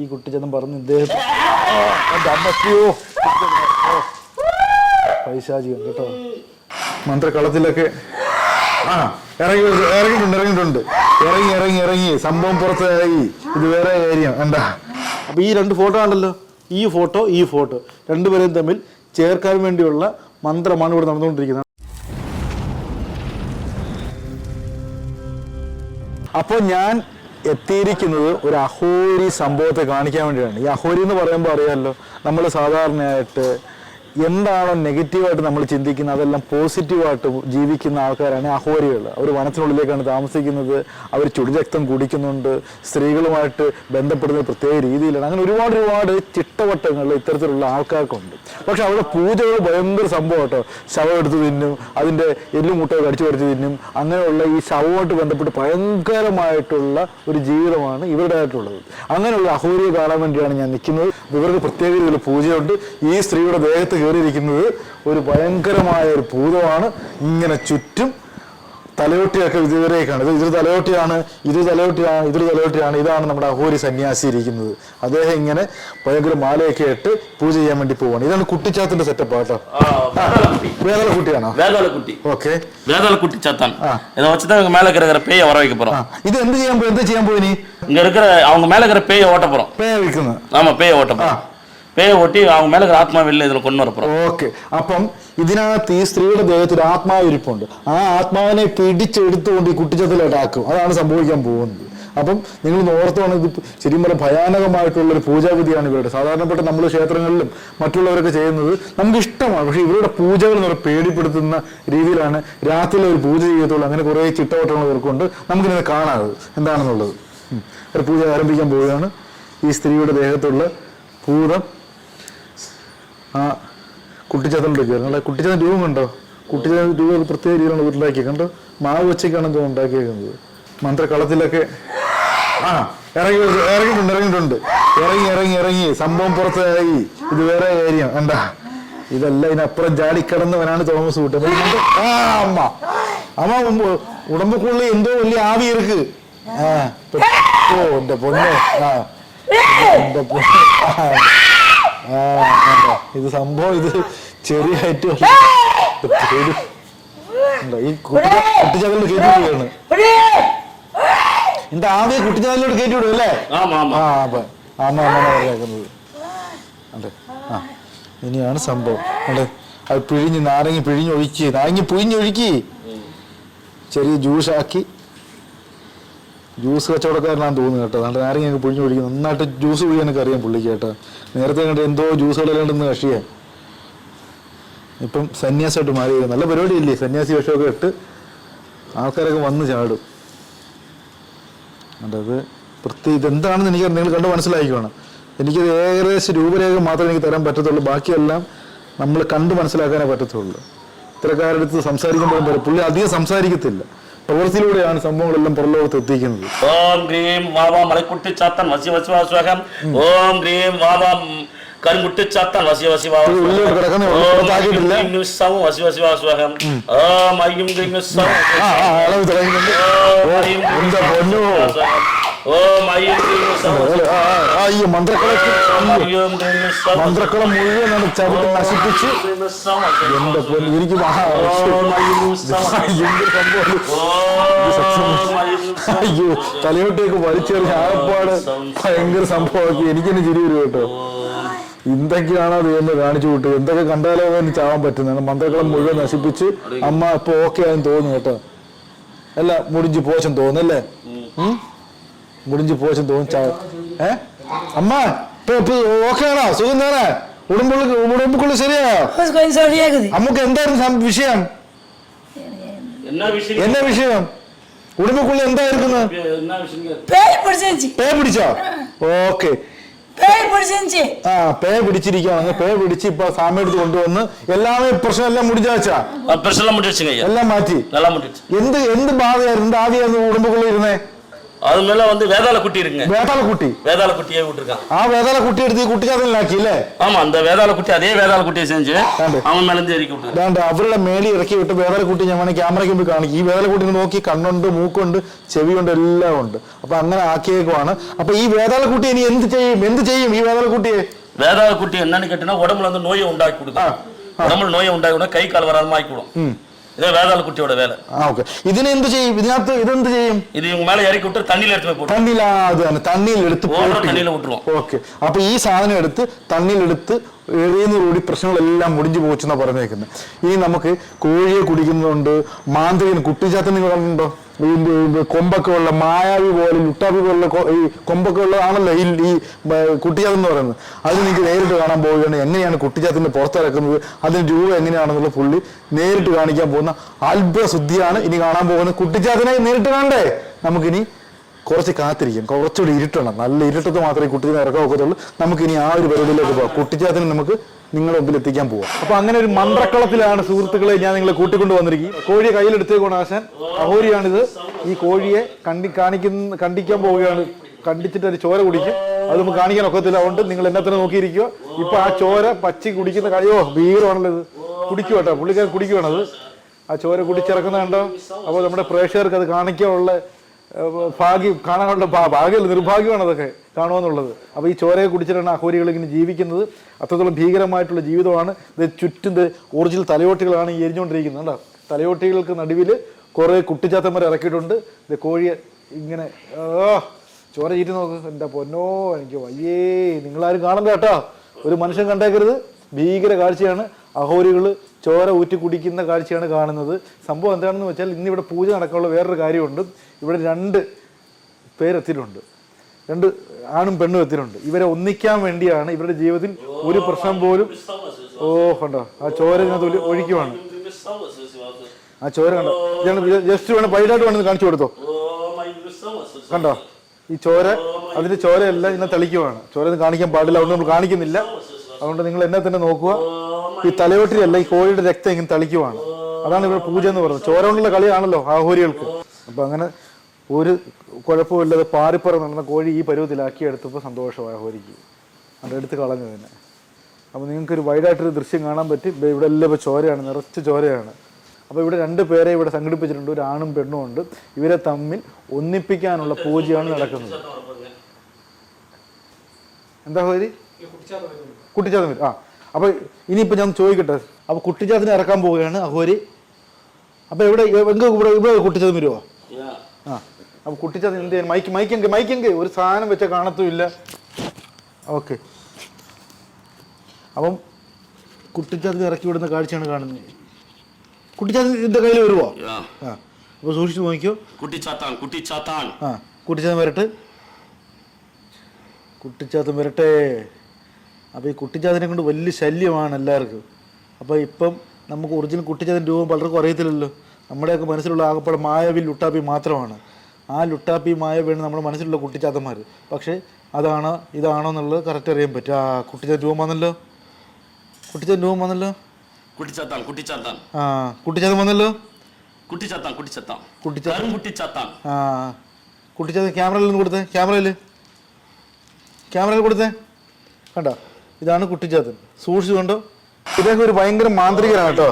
ഈ കുട്ടിച്ചെന്നും പറഞ്ഞ് പറഞ്ഞു അമ്മയ്ക്കോ. പൈശാചികം കേട്ടോ. മന്ത്രക്കളത്തിലൊക്കെ ആ ഇറങ്ങി ഇറങ്ങിയിട്ടുണ്ട് ഇറങ്ങിയിട്ടുണ്ട്. ഇറങ്ങി ഇറങ്ങി ഇറങ്ങി. സംഭവം പുറത്തായി. ഇത് വേറെ ഏരിയ എന്താ? അപ്പൊ ഈ രണ്ട് ഫോട്ടോ ആണല്ലോ ഈ ഫോട്ടോ ഈ ഫോട്ടോ. രണ്ടുപേരെയും തമ്മിൽ ചേർക്കാൻ വേണ്ടിയുള്ള മന്ത്രമാണ് ഇവിടെ നടന്നുകൊണ്ടിരിക്കുന്നത്. അപ്പോൾ ഞാൻ എത്തിയിരിക്കുന്നത് ഒരു അഹോരി സംഭവത്തെ കാണിക്കാൻ വേണ്ടിയാണ്. ഈ അഹോരി എന്ന് പറയുമ്പോൾ അറിയാമല്ലോ നമ്മൾ സാധാരണയായിട്ട് എന്താണോ നെഗറ്റീവായിട്ട് നമ്മൾ ചിന്തിക്കുന്നത് അതെല്ലാം പോസിറ്റീവായിട്ട് ജീവിക്കുന്ന ആൾക്കാരാണ് അഹോരികൾ. അവർ വനത്തിനുള്ളിലേക്കാണ് താമസിക്കുന്നത് അവർ ചുടിരക്തം കുടിക്കുന്നുണ്ട് സ്ത്രീകളുമായിട്ട് ബന്ധപ്പെടുന്ന പ്രത്യേക രീതിയിലാണ്. അങ്ങനെ ഒരുപാട് ഒരുപാട് ചിട്ടവട്ടങ്ങൾ ഇത്തരത്തിലുള്ള ആൾക്കാർക്കുണ്ട്. പക്ഷെ അവിടെ പൂജകൾ ഭയങ്കര സംഭവം കേട്ടോ ശവം എടുത്ത് തിന്നും അതിന്റെ എല്ലും കടിച്ചു കടിച്ചു തിന്നും അങ്ങനെയുള്ള ഈ ശവമായിട്ട് ബന്ധപ്പെട്ട് ഭയങ്കരമായിട്ടുള്ള ഒരു ജീവിതമാണ് ഇവരുടെ ആയിട്ടുള്ളത് അങ്ങനെയുള്ള അഹോരിയെ കാണാൻ വേണ്ടിയാണ് ഞാൻ നിൽക്കുന്നത്. ഇവർക്ക് പ്രത്യേക രീതിയിൽ പൂജയുണ്ട്. ഈ സ്ത്രീയുടെ ദേഹത്ത് കയറിയിരിക്കുന്നത് ഒരു ഭയങ്കരമായ ഒരു ഭൂതമാണ് ഇങ്ങനെ ചുറ്റും തലയോട്ടിയൊക്കെ ഇതുവരേക്കാണ് ഇത് ഇതൊരു തലയോട്ടിയാണ് ഇത് തലയോട്ടിയാണ് ഇതൊരു തലയോട്ടിയാണ് ഇതാണ് നമ്മുടെ അഹോരി സന്യാസി ഇരിക്കുന്നത് അദ്ദേഹം ഇങ്ങനെ ഭയങ്കര മാലയൊക്കെ ഇട്ട് പൂജ ചെയ്യാൻ വേണ്ടി പോവാണ് ഇതാണ് കുട്ടിച്ചാത്തിന്റെ സെറ്റപ്പ് കേട്ടോ വേറെ കുട്ടിയാണോ வேதாள குட்டி ഓക്കെ வேதாள குட்டி சத்தான் இதை வச்சுதான் இவங்க மேல இருக்கிற பேயை வர வைக்க போறோம் ഇത് എന്ത് ചെയ്യാൻ പോയി എന്ത് ചെയ്യാൻ പോയി നീ இங்க இருக்கிற அவங்க மேல இருக்கிற பேயை ஓட்ட போறோம் പേ വിൽക്കുന്നത് ஆமா பேயை ஓட்ட போறோம் പേര് ഒട്ടി അവൻ മേലെ ആത്മാവ് ഇതിൽ കൊണ്ടുവരപ്പുറം ഓക്കെ. അപ്പം ഇതിനകത്ത് ഈ സ്ത്രീയുടെ ദേഹത്തിൽ ഒരു ആത്മാവ് ഇരിപ്പുണ്ട്. ആ ആത്മാവിനെ പിടിച്ചെടുത്തുകൊണ്ട് ഈ കുട്ടിച്ചത്തിലോട്ടാക്കും അതാണ് സംഭവിക്കാൻ പോകുന്നത്. അപ്പം നിങ്ങൾ ഓർത്തോണം ഇത് ശരിക്കും പറഞ്ഞാൽ ഭയാനകമായിട്ടുള്ള ഒരു പൂജാവിധിയാണ് ഇവരുടെ. സാധാരണപ്പെട്ട നമ്മൾ ക്ഷേത്രങ്ങളിലും മറ്റുള്ളവരൊക്കെ ചെയ്യുന്നത് നമുക്ക് ഇഷ്ടമാണ്. പക്ഷേ ഇവരുടെ പൂജകൾ എന്ന് പറഞ്ഞാൽ പേടിപ്പെടുത്തുന്ന രീതിയിലാണ് രാത്രിയിലെ ഒരു പൂജ ചെയ്യത്തുള്ളൂ. അങ്ങനെ കുറേ ചിട്ടവട്ടങ്ങൾ ഇവർക്കുണ്ട്. നമുക്കിങ്ങനെ കാണാറ് എന്താണെന്നുള്ളത്? ഒരു പൂജ ആരംഭിക്കാൻ പോവുകയാണ്. ഈ സ്ത്രീയുടെ ദേഹത്തുള്ള ഭൂതം ആ കുട്ടിച്ചാത്തലുണ്ട് കേരള കുട്ടിച്ചാത്ത രൂപം കണ്ടോ? കുട്ടിച്ചാത്ത രൂപം ഒരു പ്രത്യേക രീതിയിലാണ് വീട്ടിലാക്കിയത്. കണ്ടോ? മാവ് വെച്ചൊക്കെയാണ് എന്തോ ഉണ്ടാക്കിയേക്കുന്നത്. മന്ത്രക്കളത്തിലൊക്കെ ആ ഇറങ്ങി ഇറങ്ങിയിട്ടുണ്ട് ഇറങ്ങിയിട്ടുണ്ട്. ഇറങ്ങി ഇറങ്ങി ഇറങ്ങി. സംഭവം പുറത്തായി. ഇത് വേറെ ഏരിയ. എന്താ ഇതല്ല ഇതിനപ്പുറം ജാടിക്കടന്നവനാണ് തോമസ് കൂട്ടൻ. അമ്മ. അമ്മ മുമ്പ് ഉടമ്പക്കുള്ളിൽ എന്തോ വലിയ ആവി ഇருக்கு ആ ഓ എന്റെ പൊന്നെ. ആ. എന്റെ പൊന്നെ. ഇത് സംഭവം ഇത് ചെറിയ ഈ കുട്ടിച്ചകലിൽ ആദ്യം കുട്ടിച്ചകലിലോട്ട് കയറ്റി വിടും അല്ലേ? ആ ഇനിയാണ് സംഭവം. അല്ലേ അത് പിഴിഞ്ഞ് നാരങ്ങ പിഴിഞ്ഞൊഴുക്കി. നാരങ്ങ പുഴിഞ്ഞൊഴുക്കി. ചെറിയ ജ്യൂസാക്കി ജ്യൂസ് കച്ചവടക്കാരനാണെന്ന് തോന്നുന്നു കേട്ടോ. നല്ല നാരങ്ങയൊക്കെ പിടിക്കും നന്നായിട്ട് ജ്യൂസ് പിഴിയാനൊക്കെ അറിയാം പുള്ളിക്ക് കേട്ടോ. നേരത്തെ കണ്ട് എന്തോ ജ്യൂസുകളെല്ലാം ഉണ്ടെന്ന് കക്ഷിയെ ഇപ്പം സന്യാസമായിട്ട് മാറി വരും. നല്ല പരിപാടിയില്ലേ? സന്യാസി വേഷമൊക്കെ ഇട്ട് ആൾക്കാരൊക്കെ വന്ന് ചാടും. അതായത് പ്രത്യേക ഇതെന്താണെന്ന് എനിക്ക് നിങ്ങൾ കണ്ട് മനസ്സിലാക്കിക്കോണം എനിക്കത് ഏകദേശം രൂപരേഖ മാത്രമേ എനിക്ക് തരാൻ പറ്റത്തുള്ളൂ. ബാക്കിയെല്ലാം നമ്മൾ കണ്ട് മനസ്സിലാക്കാനേ പറ്റത്തുള്ളൂ. ഇത്തരക്കാരുടെ അടുത്ത് സംസാരിക്കുമ്പോഴും പുള്ളി അധികം സംസാരിക്കത്തില്ല. പ്രവൃത്തിയിലൂടെയാണ് സംഭവങ്ങളെല്ലാം പുറലോകത്ത് എത്തിക്കുന്നത് ഓം ക്രീം വാവാ മലക്കുട്ടി ചാത്തൻ വസി വസിവാസ്വഹം ഓം ക്രീം വാവാ കൺമുട്ടി ചാത്തൻ വസി വസിവാസ്വഹം വസി വസിവാസ്വഹം ഓം അയ്യും ക്രീം ഓം അയ്യും ക്രീം ഓം അയ്യും ക്രീം ഈ മന്ത്രക്കളം മന്ത്രക്കളം മുഴുവനാണ് ചവിട്ടി നശിപ്പിച്ച് എന്റെ പൊന്നു എനിക്ക് അയ്യോ തലയോട്ടേക്ക് വലിച്ചെറിഞ്ഞ ആകപ്പാട് ഭയങ്കര സംഭവമാക്കി. എനിക്കെന്നെ ചിരി വരും കേട്ടോ. എന്തൊക്കെയാണ് അത് എന്ന് കാണിച്ചു വിട്ടത് എന്തൊക്കെ കണ്ടാലോ എന്ന് ചാവാൻ പറ്റുന്നതാണ് മന്ത്രക്കളം മുഴുവൻ നശിപ്പിച്ച് അമ്മ ഇപ്പൊ ഓക്കെ ആയെന്ന് തോന്നുന്നു കേട്ടോ. അല്ല മുടിഞ്ചു പോശം തോന്നല്ലേ മുടിഞ്ചു പോശം തോന്നി ഏഹ് അമ്മ ഓക്കെയാണോ സുഖം നേരെ ഉടമ്പുള്ള ഉടമ്പുക്കുള്ള ശരിയാ അമ്മയ്ക്ക് എന്തായിരുന്നു വിഷയം? എന്നാ വിഷയം? ഉടമ്പുക്കുള്ള എന്തായിരുന്നു പേ പിടിച്ചോ ഓക്കെ ആ. പേ പിടിച്ചിരിക്കുകയാണ് പേ പിടിച്ച് ഇപ്പൊ സാമയെടുത്ത് കൊണ്ടുവന്ന് എല്ലാം പ്രശ്നം എല്ലാം മുടിച്ചാച്ചാ എല്ലാം മാറ്റി എന്ത് എന്ത് ബാധയായിരുന്നു? ആദ്യമായിരുന്നു ഉടമ്പുക്കുള്ള ഇരുന്നേ? அது மேல வந்து வேதாள குட்டி இருக்குங்க വേതാള കുട്ടി வேதாள குட்டியே விட்டுருக்கான் ആ വേതാള കുട്ടി എടുത്ത് ഈ കുട്ടിച്ചാത്തനിലാക്കി അല്ലേ ஆமா அந்த வேதாள குட்டி அதே வேதாள குட்டியை செஞ்சு ആണ്ട്. அவன் மேல இருந்து இறக்கி விட்டுருக்கான் അതാണ്ട് അവരുടെ മേളി ഇറക്കി വിട്ട് വേതാള കുട്ടി ഞാൻ വേണമെങ്കിൽ ക്യാമറയ്ക്ക് മുമ്പിൽ കാണിക്കും ഈ വേതാള കുട്ടി നോക്കി കണ്ണുണ്ട് മൂക്കുണ്ട് ചെവിയുണ്ട് എല്ലാം ഉണ്ട് അപ്പൊ അങ്ങനെ ആക്കിയേക്കുവാണ് അപ്പൊ ഈ വേതാള കുട്ടി ഇനി എന്ത് ചെയ്യും എന്ത് ചെയ്യും ഈ വേതാള കുട്ടിയെ வேதாள குட்டி என்னன்னு கேட்டீங்கன்னா உடம்புல வந்து நோயை உண்டாக்கி கொடுக்கும் உடம்புல நோயை உண்டாக்கி கொடுக்கும் இது வேதாள குட்டியோட ഇതിനെ ചെയ്യും? ചെയ്യും? അത് തണ്ണിയിൽ എടുത്ത് ஓடுற ഈ സാധനം എടുത്ത് പ്രശ്നങ്ങളെല്ലാം മുടിഞ്ഞു പോച്ചെന്നാണ് പറഞ്ഞേക്കുന്നത് ഇനി നമുക്ക് കോഴിയെ കുടിക്കുന്നുണ്ട് മാന്ത്രികൻ കുട്ടിച്ചാത്തൻ നിങ്ങൾ കൊമ്പൊക്കെ ഉള്ള മായാവി പോലെ ലുട്ടാപ്പി പോലുള്ള ഈ കൊമ്പൊക്കെ ഉള്ളതാണല്ലോ ഈ ഈ കുട്ടിച്ചാത്തൻ എന്ന് പറയുന്നത്. അത് നിങ്ങൾക്ക് നേരിട്ട് കാണാൻ പോവുകയാണ്. എങ്ങനെയാണ് കുട്ടിച്ചാത്തിന്റെ പുറത്തിറക്കുന്നത്? അതിന് രൂപ എങ്ങനെയാണെന്നുള്ള പുള്ളി നേരിട്ട് കാണിക്കാൻ പോകുന്ന അത്ഭുത ശുദ്ധിയാണ് ഇനി കാണാൻ പോകുന്നത്. കുട്ടിച്ചാത്തിനെ നേരിട്ട് കാണണ്ടേ? നമുക്കിനി കുറച്ച് കാത്തിരിക്കും. കുറച്ചുകൂടി ഇരുട്ടണം. നല്ല ഇരുട്ടത്ത് മാത്രമേ കുട്ടിയെ ഇറക്കാൻ ഒക്കത്തുള്ളൂ നമുക്ക് ഇനി ആ ഒരു പരിപാടിയിലേക്ക് പോകാം കുട്ടിച്ചാത്തിന് നമുക്ക് നിങ്ങളുടെ മുമ്പിൽ എത്തിക്കാൻ പോവാം. അപ്പൊ അങ്ങനെ ഒരു മന്ത്രക്കളത്തിലാണ് സുഹൃത്തുക്കളെ ഞാൻ നിങ്ങളെ കൂട്ടിക്കൊണ്ട് വന്നിരിക്കും കോഴിയെ കയ്യിലെടുത്തേക്കോണം ആശാൻ? അഹോരിയാണിത്. ഈ കോഴിയെ കണ്ടി കാണിക്കുന്ന കണ്ടിക്കാൻ പോവുകയാണ്. കണ്ടിച്ചിട്ട് ഒരു ചോര കുടിക്കും. അത് നമുക്ക് കാണിക്കാൻ ഒക്കത്തില്ല. അതുകൊണ്ട് നിങ്ങൾ എന്നെ തന്നെ നോക്കിയിരിക്കുക. ഇപ്പൊ ആ ചോര പച്ചി കുടിക്കുന്ന കഴിയോ ഭീകരമാണല്ലോ ഇത്. കുടിക്കുക കേട്ടോ. പുള്ളിക്കാരൻ കുടിക്കുകയാണത്. ആ ചോര കുടിച്ചിറക്കുന്ന കണ്ടോ? അപ്പോൾ നമ്മുടെ പ്രേക്ഷകർക്ക് അത് കാണിക്കാനുള്ള ഭാഗ്യം കാണാനുള്ള ഭാഗ്യമല്ല നിർഭാഗ്യമാണ് അതൊക്കെ കാണുമെന്നുള്ളത് അപ്പോൾ ഈ ചോരയെ കുടിച്ചിട്ടാണ് അഹോരികൾ ഇങ്ങനെ ജീവിക്കുന്നത്. അത്രത്തോളം ഭീകരമായിട്ടുള്ള ജീവിതമാണ്. ഇത് ചുറ്റും ഒറിജിനൽ തലയോട്ടികളാണ് ഈ എരിഞ്ഞുകൊണ്ടിരിക്കുന്നത്. കണ്ടോ? തലയോട്ടികൾക്ക് നടുവിൽ കുറേ കുട്ടിച്ചാത്തന്മാർ ഇറക്കിയിട്ടുണ്ട്. ഇത് കോഴിയെ ഇങ്ങനെ ചോര ചീറ്റി നോക്ക്. എന്റെ പൊന്നോ എനിക്ക് വയ്യേ. നിങ്ങളാരും കാണണ്ട കേട്ടോ. ഒരു മനുഷ്യൻ കണ്ടേക്കരുത്. ഭീകര കാഴ്ചയാണ്. അഹോരികൾ ചോര ഊറ്റി കുടിക്കുന്ന കാഴ്ചയാണ് കാണുന്നത്. സംഭവം എന്താണെന്ന് വെച്ചാൽ ഇന്നിവിടെ പൂജ നടക്കാനുള്ള വേറൊരു കാര്യമുണ്ട്. ഇവിടെ രണ്ട് പേരെത്തിട്ടുണ്ട് രണ്ട് ആണും പെണ്ണും എത്തിയിട്ടുണ്ട്. ഇവരെ ഒന്നിക്കാൻ വേണ്ടിയാണ് ഇവരുടെ ജീവിതത്തിൽ ഒരു പ്രശ്നം പോലും ഓ കണ്ടോ? ആ ചോര ഇതിനകത്ത് ഒഴിക്കുവാണ്. ആ ചോര കണ്ടോ? ജസ്റ്റ് വേണം പൈലായിട്ട് വേണമെന്ന് കാണിച്ചു കൊടുത്തോ? കണ്ടോ? ഈ ചോര അതിന്റെ ചോരയെല്ലാം ഇങ്ങനെ തെളിക്കുവാണ്. ചോര കാണിക്കാൻ പാടില്ല അതുകൊണ്ട് നമ്മൾ കാണിക്കുന്നില്ല. അതുകൊണ്ട് നിങ്ങൾ എന്നെ തന്നെ നോക്കുക. ഈ തലയോട്ടിലല്ല ഈ കോഴിയുടെ രക്തം ഇങ്ങനെ തളിക്കുവാണ്. അതാണ് ഇവിടെ പൂജ എന്ന് പറയുന്നത്. ചോര കൊണ്ടുള്ള കളിയാണല്ലോ ആഹോരികൾക്ക്. അപ്പൊ അങ്ങനെ ഒരു കുഴപ്പമില്ലാതെ പാറിപ്പറ നടന്ന കോഴി ഈ പരുവത്തിലാക്കി എടുത്തപ്പോൾ സന്തോഷമായി ആഹോരിക്ക് അത് എടുത്ത് കളഞ്ഞു തന്നെ അപ്പോൾ നിങ്ങൾക്ക് ഒരു വൈഡായിട്ടൊരു ദൃശ്യം കാണാൻ പറ്റും. ഇവിടെ എല്ലാം ഇപ്പോൾ ചോരയാണ് നിറച്ച് ചോരയാണ്. അപ്പോൾ ഇവിടെ രണ്ട് പേരെ ഇവിടെ സംഘടിപ്പിച്ചിട്ടുണ്ട്. ഒരു ആണും പെണ്ണും ഉണ്ട്. ഇവരെ തമ്മിൽ ഒന്നിപ്പിക്കാനുള്ള പൂജയാണ് നടക്കുന്നത്. എന്താ ഹോരി കുട്ടിച്ചാത്തൻ വരും. ആ. അപ്പോൾ ഇനിയിപ്പോൾ ഞാൻ ചോദിക്കട്ടെ. അപ്പോൾ കുട്ടിച്ചാത്തിനെ ഇറക്കാൻ പോവുകയാണ്. അഹോരി. അപ്പോൾ ഇവിടെ എങ്ക ഇവിടെ ഇവിടെ കുട്ടിച്ചാത്തൻ വരുമോ ആ. അപ്പോൾ കുട്ടിച്ചത് എന്ത് ചെയ്യാൻ മൈക്ക് മൈക്കെങ്ക് മൈക്കെങ്ക് ഒരു സാധനം വെച്ച കാണത്തുമില്ല. ഓക്കെ. അപ്പം കുട്ടിച്ചത് ഇറക്കി വിടുന്ന കാഴ്ചയാണ് കാണുന്നത്. കുട്ടിച്ചത് ഇതിന്റെ കയ്യിൽ വരുവോ? ആ. അപ്പോൾ സൂക്ഷിച്ചു നോക്കിയോ കുട്ടിച്ചാത്താൻ കുട്ടിച്ചാത്തൻ. വരട്ടെ. കുട്ടിച്ചാത്തൻ വരട്ടെ. അപ്പൊ ഈ കുട്ടിച്ചാതിനെ കൊണ്ട് വലിയ ശല്യമാണ് എല്ലാവർക്കും. അപ്പോൾ ഇപ്പം നമുക്ക് ഒറിജിനൽ കുട്ടിച്ചാതിന്റെ രൂപം പലർക്കും അറിയത്തില്ലല്ലോ. നമ്മുടെയൊക്കെ മനസ്സിലുള്ള ആകപ്പാട് മായവിൽ ഉട്ടാപ്പി മാത്രമാണ്. ആ ലുട്ടാപ്പി മായ വീണ് നമ്മുടെ മനസ്സിലുള്ള കുട്ടിച്ചാത്തന്മാർ. പക്ഷേ അതാണ് ഇതാണോ എന്നുള്ളത് കറക്റ്റ് അറിയാൻ പറ്റും. ആ കുട്ടിച്ചാൻ രൂപം വന്നല്ലോ. കുട്ടിച്ചാൻ രൂപം വന്നല്ലോ. കുട്ടിച്ചാത്താൻ കുട്ടിച്ചാത്താൻ. ആ കുട്ടിച്ചാത്തൻ വന്നല്ലോ. കുട്ടിച്ചാത്താൻ കുട്ടിച്ചാത്താൻ. കുട്ടിച്ചാത്തൻ കുട്ടിച്ചാത്താൻ. ആ കുട്ടിച്ചാത്തൻ ക്യാമറയിൽ നിന്ന് കൊടുത്തേ. ക്യാമറയിൽ. ക്യാമറയിൽ കൊടുത്തേ. കണ്ടോ? ഇതാണ് കുട്ടിച്ചാത്തൻ. സൂക്ഷിച്ചു കണ്ടോ? ഇദ്ദേഹം ഒരു ഭയങ്കര മാന്ത്രികനാണ് കേട്ടോ.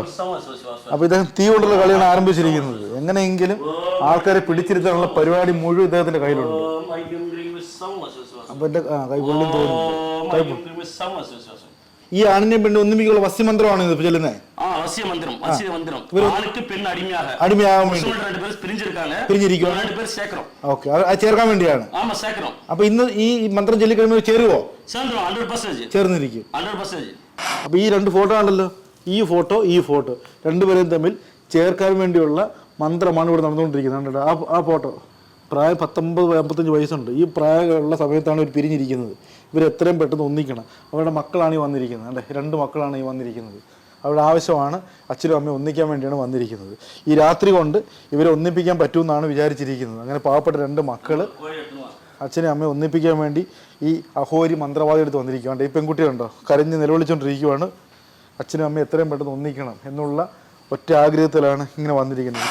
അപ്പൊ ഇദ്ദേഹം തീ കൊണ്ടുള്ള കളിയാണ് ആരംഭിച്ചിരിക്കുന്നത്. എങ്ങനെയെങ്കിലും ആൾക്കാരെ പിടിച്ചിരുത്താനുള്ള പരിപാടി മുഴുവൻ ഇദ്ദേഹത്തിന്റെ കയ്യിലുണ്ട്. അപ്പൊ എന്റെ കൈപൊള്ളും തോന്നുന്നു. ഈ ആണിനെയും പെണ്ണും ഒന്നുമിക്കുള്ള വസ്യമന്ത്രമാണ് ഇത് ചെല്ലുന്നത് അത് ചേർക്കാൻ വേണ്ടിയാണ്. അപ്പൊ ഇന്ന് ഈ മന്ത്രം ചൊല്ലിക്കഴിയുമ്പോൾ ചേരുവോ? ചേർന്നിരിക്കും. അപ്പോൾ ഈ രണ്ട് ഫോട്ടോ ആണല്ലോ ഈ ഫോട്ടോ ഈ ഫോട്ടോ. രണ്ടുപേരെയും തമ്മിൽ ചേർക്കാൻ വേണ്ടിയുള്ള മന്ത്രമാണ് ഇവിടെ നടന്നുകൊണ്ടിരിക്കുന്നത്. കണ്ടോ? ആ ആ ഫോട്ടോ. പ്രായം പത്തൊമ്പത് അമ്പത്തഞ്ച് വയസ്സുണ്ട്. ഈ പ്രായമുള്ള സമയത്താണ് ഇവർ പിരിഞ്ഞിരിക്കുന്നത്. ഇവർ എത്രയും പെട്ടെന്ന് ഒന്നിക്കണം. അവരുടെ മക്കളാണ് ഈ വന്നിരിക്കുന്നത്. അല്ലേ? രണ്ട് മക്കളാണ് ഈ വന്നിരിക്കുന്നത്. അവരുടെ ആവശ്യമാണ് അച്ഛനും അമ്മയും ഒന്നിക്കാൻ വേണ്ടിയാണ് വന്നിരിക്കുന്നത്. ഈ രാത്രി കൊണ്ട് ഇവരെ ഒന്നിപ്പിക്കാൻ പറ്റുമെന്നാണ് വിചാരിച്ചിരിക്കുന്നത്. അങ്ങനെ പാവപ്പെട്ട രണ്ട് മക്കൾ അച്ഛനെയും അമ്മയെ ഒന്നിപ്പിക്കാൻ വേണ്ടി ഈ അഹോരി മന്ത്രവാദി എടുത്ത് വന്നിരിക്കുകയാണ്. ഈ പെൺകുട്ടിയുണ്ടോ കരഞ്ഞ് നിലവിളിച്ചുകൊണ്ടിരിക്കുകയാണ് അച്ഛനും അമ്മയും എത്രയും പെട്ടെന്ന് ഒന്നിക്കണം എന്നുള്ള ഒറ്റ ആഗ്രഹത്തിലാണ് ഇങ്ങനെ വന്നിരിക്കുന്നത്.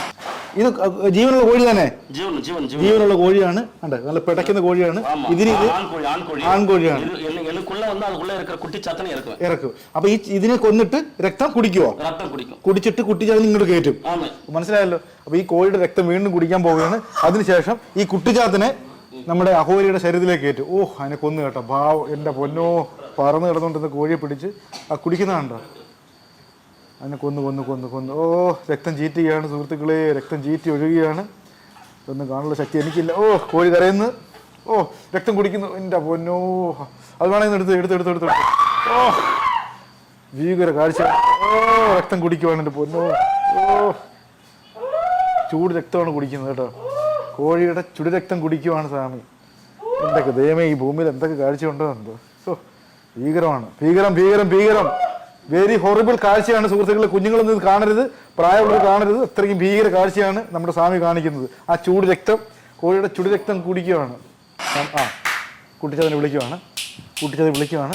ഇത് ജീവനുള്ള കോഴി തന്നെ? ജീവനുള്ള കോഴിയാണ്. അണ്ടെ നല്ല പിടയ്ക്കുന്ന കോഴിയാണ്. ഇതിന് ആൺകോഴിയാണ്. ഇറക്കും. അപ്പൊ ഈ ഇതിനെ കൊന്നിട്ട് രക്തം കുടിക്കുവോ? കുടിച്ചിട്ട് കുട്ടി ഇങ്ങോട്ട് കയറ്റും. മനസ്സിലായല്ലോ? അപ്പൊ ഈ കോഴിയുടെ രക്തം വീണ്ടും കുടിക്കാൻ പോവുകയാണ്. അതിനുശേഷം ഈ കുട്ടിച്ചാത്തിനെ നമ്മുടെ അഹോരിയുടെ ശരീരത്തിലേക്ക് ഏറ്റു ഓ അതിനെ കൊന്നു കേട്ടോ. ഭാവ് എന്റെ പൊന്നോ പറന്ന് കിടന്നുകൊണ്ടിരുന്ന കോഴിയെ പിടിച്ച് ആ കുടിക്കുന്നതാണ്ടോ അതിനെ കൊന്നു കൊന്നു കൊന്നു കൊന്നു. ഓ രക്തം ചീറ്റുകയാണ് സുഹൃത്തുക്കളെ. രക്തം ചീറ്റി ഒഴുകുകയാണ്. ഒന്നും കാണുള്ള ശക്തി എനിക്കില്ല. ഓ കോഴി കരയുന്നു. ഓ രക്തം കുടിക്കുന്നു. എന്റെ പൊന്നോ. അത് വേണമെങ്കിൽ എടുത്ത് എടുത്ത് എടുത്ത് എടുത്ത്. ഓ ഭീകര കാഴ്ച. ഓ രക്തം കുടിക്കുവാണ് എന്റെ പൊന്നോ. ഓ ചൂട് രക്തമാണ് കുടിക്കുന്നത് കേട്ടോ. കോഴിയുടെ ചുടുരക്തം കുടിക്കുവാണ് സ്വാമി. എന്തൊക്കെ ദൈവമേ ഈ ഭൂമിയിൽ എന്തൊക്കെ കാഴ്ചയുണ്ടോ എന്തോ. ഭീകരമാണ്. ഭീകരം ഭീകരം ഭീകരം. വെരി ഹൊറിബിൾ കാഴ്ചയാണ് സുഹൃത്തുക്കളെ കുഞ്ഞുങ്ങളൊന്നും ഇത് കാണരുത്. പ്രായമുള്ളവർ കാണരുത്. അത്രയും ഭീകര കാഴ്ചയാണ് നമ്മുടെ സ്വാമി കാണിക്കുന്നത്. ആ ചൂട് രക്തം കോഴിയുടെ ചുടുരക്തം കുടിക്കുവാണ്. ആ, ആ കുട്ടിച്ചതിനെ വിളിക്കുവാണ്. കുട്ടിച്ചത് വിളിക്കുവാണ്.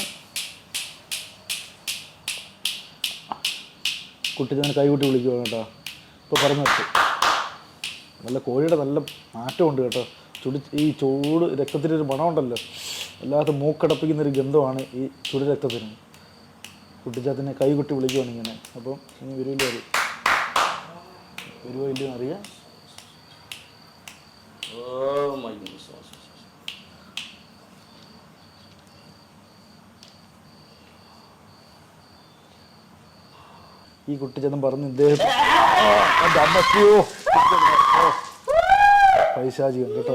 കുട്ടിച്ചതിനെ കൈകൂട്ടി വിളിക്കുവാണ് കേട്ടോ. ഇപ്പോൾ പറഞ്ഞു നല്ല കോഴിയുടെ നല്ല മാറ്റമുണ്ട് കേട്ടോ. ചുടി ഈ ചൂട് രക്തത്തിനൊരു മണമുണ്ടല്ലോ. അല്ലാത്ത മൂക്കടപ്പിക്കുന്ന ഒരു ഗന്ധമാണ് ഈ ചുടി രക്തത്തിന്. കുട്ടിച്ചാത്തിനെ കൈകുട്ടി വിളിക്കുവാണ് ഇങ്ങനെ. അപ്പം ഇനി വരുമല്ലോ അറിയാം വരുമോ ഇല്ലയോ അറിയാം. ഈ കുട്ടിച്ചതം പറഞ്ഞ് ഇദ്ദേഹം ആ, എന്റെ അമ്മയ്യോ പൈശാചികം കേട്ടോ.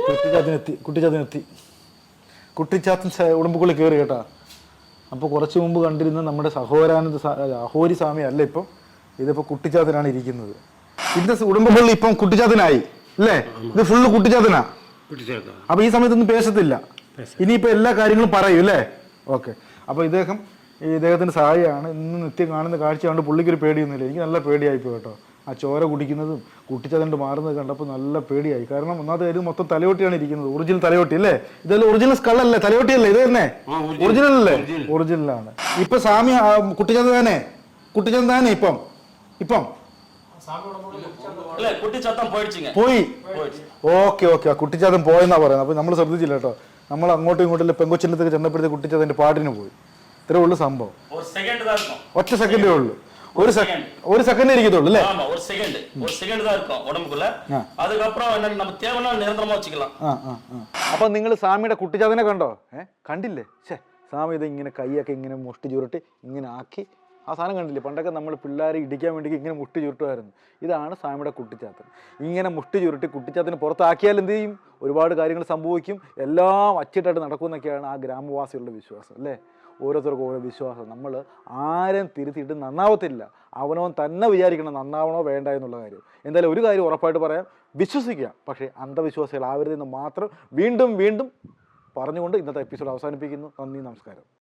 കുട്ടിച്ചാത്തിനെത്തി കുട്ടിച്ചാത്തിനെത്തി കുട്ടിച്ചാത്തൻ സ- കയറി കേട്ടാ. അപ്പോൾ കുറച്ച് മുമ്പ് കണ്ടിരുന്ന നമ്മുടെ സഹോദരാനന്ദ അഹോരി സ്വാമി അല്ല ഇപ്പം. ഇതിപ്പോൾ കുട്ടിച്ചാത്തനാണ് ഇരിക്കുന്നത്. ഇതിന്റെ ഉടമ്പുള്ളി ഇപ്പം കുട്ടിച്ചാത്തനായി അല്ലേ? ഇത് ഫുള്ള് കുട്ടിച്ചാത്തനാ. അപ്പൊ ഈ സമയത്തൊന്നും പേശത്തില്ല. ഇനിയിപ്പോ എല്ലാ കാര്യങ്ങളും പറയും അല്ലേ? ഓക്കെ. അപ്പൊ ഇദ്ദേഹം ഈ ഇദ്ദേഹത്തിന്റെ സഹായിയാണ്. ഇന്ന് നിത്യം കാണുന്ന കാഴ്ച കണ്ട് പുള്ളിക്കൊരു പേടിയൊന്നുമില്ല. എനിക്ക് നല്ല പേടിയായിപ്പോ കേട്ടോ. ആ ചോര കുടിക്കുന്നതും കുട്ടിച്ചതണ്ട് മാറുന്നത് കണ്ടപ്പോൾ നല്ല പേടിയായി. കാരണം ഒന്നാമത്തെ കാര്യം മൊത്തം തലയോട്ടിയാണ് ഇരിക്കുന്നത്. ഒറിജിനൽ തലയോട്ടി അല്ലേ? ഇതെല്ലാം ഒറിജിനൽ സ്കളല്ലേ തലയോട്ടിയല്ലേ? ഇത് തന്നെ? ഒറിജിനൽ. അല്ലേ? ഒറിജിനലാണ്. ഇപ്പൊ സാമി കുട്ടിച്ചന്താനെ കുട്ടിച്ചന്താനെ ഇപ്പം? ഇപ്പം? പോയി? Okay okay. ആ കുട്ടിച്ചാത്തൻ പോയെന്നാ പറയുന്നത്. അപ്പൊ നമ്മൾ ശ്രദ്ധിച്ചില്ല കേട്ടോ. നമ്മൾ അങ്ങോട്ടും ഇങ്ങോട്ടും പെങ്കൊച്ചിനത്തേക്ക് ചെന്നപ്പോഴത്തെ കുട്ടിച്ചാത്തന്റെ പാട്ടിന് പോയി. ഇത്രേ ഉള്ളു സംഭവം. ഒറ്റ സെക്കൻഡേ ഉള്ളൂ. ഒരു സെക്കൻഡ് ഒരു സെക്കൻഡേ ഇരിക്കത്തുള്ളൂ അല്ലേ ஆமா ஒரு செகண்ட் ஒரு செகண்ட் தான் இருக்கும் உடம்புக்குள்ள ஆ. அதுக்கப்புறம் என்ன நம்ம தேவைன்னா நிரந்தரமா வச்சுக்கலாம் ആ ആ ആ അപ്പൊ നിങ്ങൾ സ്വാമിയുടെ കുട്ടിച്ചാതനെ കണ്ടോ ഏ കണ്ടില്ലേ ഛേ സ്വാമി ഇത് ഇങ്ങനെ കൈയൊക്കെ ഇങ്ങനെ മുഷ്ടി ചുരുട്ടി ഇങ്ങനെ ആക്കി ആ സാധനം കണ്ടില്ലേ പണ്ടൊക്കെ നമ്മൾ പിള്ളേരെ ഇടിക്കാൻ വേണ്ടി ഇങ്ങനെ മുഷ്ടി ചുരുട്ടുമായിരുന്നു ഇതാണ് സ്വാമിയുടെ കുട്ടിച്ചാത്തൻ ഇങ്ങനെ മുഷ്ടി ചുരുട്ടി കുട്ടിച്ചാത്തന് പുറത്താക്കിയാൽ എന്ത് ചെയ്യും ഒരുപാട് കാര്യങ്ങൾ സംഭവിക്കും എല്ലാം അച്ചിട്ടായിട്ട് നടക്കുമെന്നൊക്കെയാണ് ആ ഗ്രാമവാസികളുടെ വിശ്വാസം അല്ലേ ഓരോരുത്തർക്കും ഓരോ വിശ്വാസം. നമ്മൾ ആരും തിരുത്തിയിട്ട് നന്നാവത്തില്ല. അവനവൻ തന്നെ വിചാരിക്കണം നന്നാവണോ വേണ്ട എന്നുള്ള കാര്യം. എന്തായാലും ഒരു കാര്യം ഉറപ്പായിട്ട് പറയാം. വിശ്വസിക്കുക. പക്ഷേ അന്ധവിശ്വാസികൾ ആവരുതെന്ന് മാത്രം വീണ്ടും വീണ്ടും പറഞ്ഞുകൊണ്ട് ഇന്നത്തെ എപ്പിസോഡ് അവസാനിപ്പിക്കുന്നു. നന്ദി നമസ്കാരം.